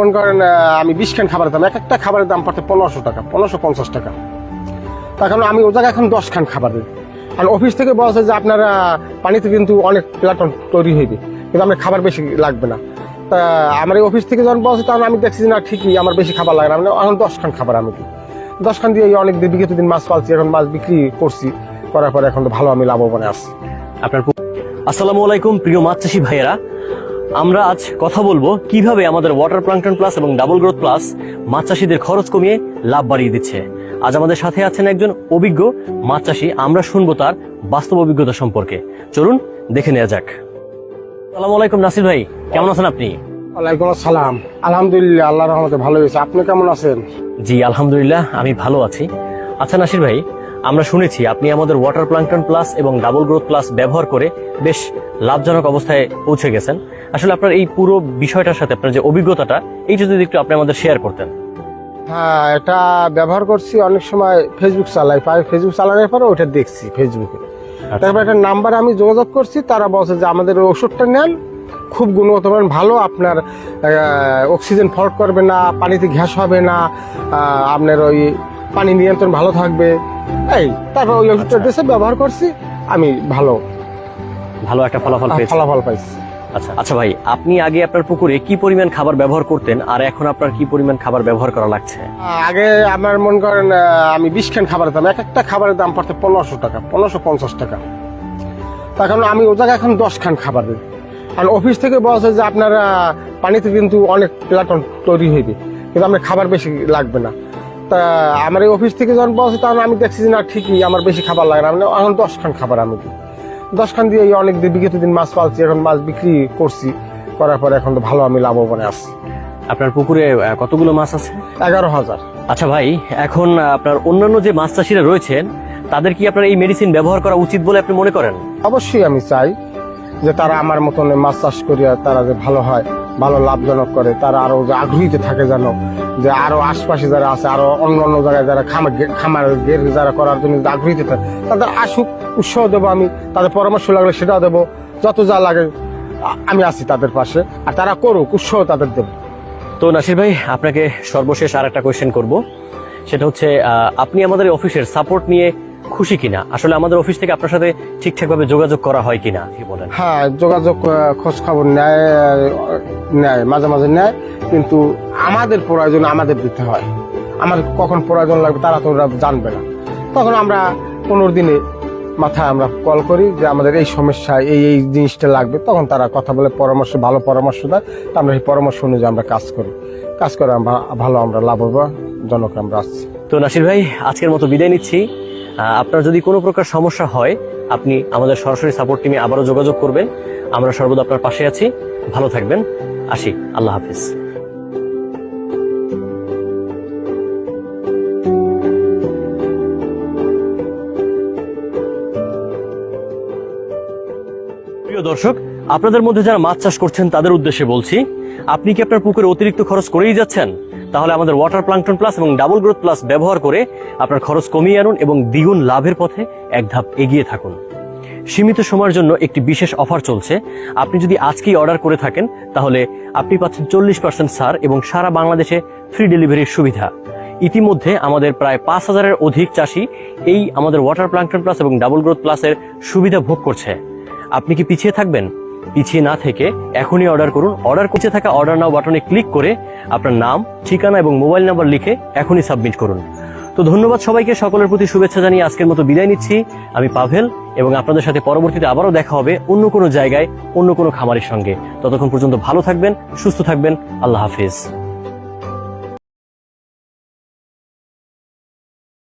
মনে করেন আমি বিশ খান খাবারের দাম, এক একটা খাবারের দাম পড়তে পনেরোশো টাকা, পনেরোশো পঞ্চাশ টাকা। তার কারণ আমি ও জায়গায় এখন দশ খান খাবার দিই। আর অফিস থেকে বলছে যে আপনারা পানিতে কিন্তু অনেক প্লাটন তৈরি হইবে, কিন্তু আমার খাবার বেশি লাগবে না। তা আমার এই অফিস থেকে যখন বলছে তখন আমি দেখছি না, ঠিকই আমার বেশি খাবার লাগে না। আমি এখন দশ খান খাবার আমি দিই। দশ খান দিয়ে অনেক দিন, বিগত দিন মাছ পালছি, এখন মাছ বিক্রি করছি। করার পরে এখন তো ভালো আমি লাভবানে আসছি আপনার আসসালামু আলাইকুম, প্রিয় মাছ চাষী ভাইয়েরা। আমরা আজ কথা বলব কীভাবে আমাদের ওয়াটার প্লাঙ্কটন প্লাস এবং ডাবল গ্রোথ প্লাস মাছ চাষীদের খরচ কমিয়ে লাভ বাড়িয়ে দিচ্ছে। আজ আমাদের সাথে আছেন একজন অভিজ্ঞ মাছ চাষী আমরা শুনব তার বাস্তব অভিজ্ঞতা সম্পর্কে। চলুন দেখে নেওয়া যাক। আসসালামু আলাইকুম নাসির ভাই কেমন আছেন আপনি? ওয়ালাইকুম আসসালাম। আলহামদুলিল্লাহ আল্লাহ রহমতে ভালো হয়েছে আপনি কেমন আছেন? জি আলহামদুলিল্লাহ আমি ভালো আছি। আচ্ছা নাসির ভাই আমরা শুনেছি আপনি আমাদের ওয়াটার প্লাঙ্কটন প্লাস এবং ডাবল গ্রোথ প্লাস ব্যবহার করে বেশ লাভজনক অবস্থায় পৌঁছে গেছেন। আসলে আপনার এই পুরো বিষয়টার সাথে আপনার যে অভিজ্ঞতাটা এইটা যদি একটু আপনি আমাদের শেয়ার করতেন। হ্যাঁ এটা ব্যবহার করছি অনেক সময় ফেসবুক চালাই। ফেসবুক চালানোর পরে ওটা দেখছি ফেসবুকে তারপর একটা নাম্বার আমি যোগাযোগ করছি তারা বলছে যে আমাদের ওষুধটা নেন খুব গুণগত মান ভালো আপনার অক্সিজেন ফল্ট করবে না পানিতে ঘ্যাস হবে না আপনার ওই পানি নিয়ন্ত্রণ ভালো থাকবে। এই তারপর ওই ওষুধটা দেশে ব্যবহার করছি আমি ভালো। ভালো একটা ফলাফল ফলাফল পাইছি। আচ্ছা আচ্ছা ভাই আপনি আগে আপনার পুকুরে কি পরিমাণ খাবার ব্যবহার করতেন আর এখন আপনার কি পরিমাণ খাবার ব্যবহার করা লাগছে? আগে আমার মনে করেন আমি বিশ খান খাবারের দাম এক একটা খাবারের দাম পড়তে পনেরোশো টাকা পনেরোশো পঞ্চাশ টাকা। তার কারণ আমি ও জায়গায় এখন দশ খান খাবার দিই। আর অফিস থেকে বলছে যে আপনারা পানিতে কিন্তু অনেক প্লাটন তৈরি হইবে কিন্তু আমার খাবার বেশি লাগবে না। তা আমার এই অফিস থেকে যখন বলছে তখন আমি দেখছি যে না ঠিকই আমার বেশি খাবার লাগে না। আমি এখন দশ খান খাবার আমি দিই। দশ খান দিয়ে এই অনেক দিন বিগত দিন মাছ পালছি এখন মাছ বিক্রি করছি। করার পরে এখন তো ভালো আমি লাভবানে আসছি আপনার পুকুরে কতগুলো মাছ আছে? এগারো হাজার। আচ্ছা ভাই এখন আপনার অন্যান্য যে মাছ চাষিরা রয়েছেন তাদের কি আপনার এই মেডিসিন ব্যবহার করা উচিত বলে আপনি মনে করেন? অবশ্যই আমি চাই যে তারা আমার মতন মাছ চাষ করিয়া তারা যে ভালো হয় ভালো লাভজনক করে তারা আরও যে আগ্রহীতে থাকে যেন যে আরও আশপাশে যারা আছে, আরও অন্য অন্য জায়গায় যারা খামার খামার যারা করার জন্য আগ্রহী থাকে তাদের আসুক, উৎসাহ দেবো আমি, তাদের পরামর্শ লাগলে সেটাও দেবো, যত যা লাগে আমি আছি তাদের পাশে, আর তারা করুক, উৎসাহ তাদের দেবো। তো নাসির ভাই, আপনাকে সর্বশেষ আর একটা কোয়েশ্চেন করব। সেটা হচ্ছে আপনি আমাদের অফিসের সাপোর্ট নিয়ে খুশি কিনা? আসলে আমাদের অফিস থেকে আপনার সাথে ঠিকঠাক ভাবে যোগাযোগ করা হয় কিনা কি বলেন? হ্যাঁ যোগাযোগ খোঁজ খবর নেয় নেয় মাঝে মাঝে নেয় কিন্তু আমাদের প্রয়োজন আমাদের দিতে হয়। আমাদের কখন প্রয়োজন লাগবে তারা তো ওরা জানবে না। তখন আমরা পনেরো দিনে মাথায় আমরা কল করি যে আমাদের এই সমস্যা এই এই জিনিসটা লাগবে। তখন তারা কথা বলে পরামর্শ ভালো পরামর্শ দেয়। তা আমরা সেই পরামর্শ অনুযায়ী আমরা কাজ করি। কাজ করে আমরা ভালো আমরা লাভজনক আমরা আসছি তো নাসির ভাই আজকের মতো বিদায় নিচ্ছি। আপনার যদি কোনো প্রকার সমস্যা হয়, আপনি আমাদের সরাসরি সাপোর্ট টিমে আবারও যোগাযোগ করবেন। আমরা সর্বদা আপনার পাশে আছি। ভালো থাকবেন। আসি। আল্লাহ হাফিজ। প্রিয় দর্শক, আপনাদের মধ্যে যারা মাছ চাষ করছেন, তাদের উদ্দেশ্যে বলছি, আপনি কি আপনার পুকুরে অতিরিক্ত খরচ করেই যাচ্ছেন? তাহলে আমাদের ওয়াটার প্লাঙ্কটন প্লাস এবং ডাবল গ্রোথ প্লাস ব্যবহার করে আপনার খরচ কমিয়ে আনুন এবং দ্বিগুণ লাভের পথে এক ধাপ এগিয়ে থাকুন। সীমিত সময়ের জন্য একটি বিশেষ অফার চলছে। আপনি যদি আজকেই অর্ডার করে থাকেন, তাহলে আপনি পাচ্ছেন চল্লিশ পার্সেন্ট সার এবং সারা বাংলাদেশে ফ্রি ডেলিভারির সুবিধা। ইতিমধ্যে আমাদের প্রায় পাঁচ হাজারের অধিক চাষি এই আমাদের ওয়াটার প্লাঙ্কটন প্লাস এবং ডাবল গ্রোথ প্লাসের সুবিধা ভোগ করছে। আপনি কি পিছিয়ে থাকবেন? পিছিয়ে না থেকে এখনই অর্ডার করুন। অর্ডার করতে থাকা অর্ডার নাও বাটনে ক্লিক করে আপনার নাম, ঠিকানা এবং মোবাইল নাম্বার লিখে এখনই সাবমিট করুন। তো ধন্যবাদ সবাইকে, সকলের প্রতি শুভেচ্ছা জানিয়ে আজকের মতো বিদায় নিচ্ছি। আমি পাভেল এবং আপনাদের সাথে পরবর্তীতে আবারও দেখা হবে অন্য কোনো জায়গায়, অন্য কোনো খামারের সঙ্গে। ততক্ষণ পর্যন্ত ভালো থাকবেন, সুস্থ থাকবেন। আল্লাহ হাফিজ।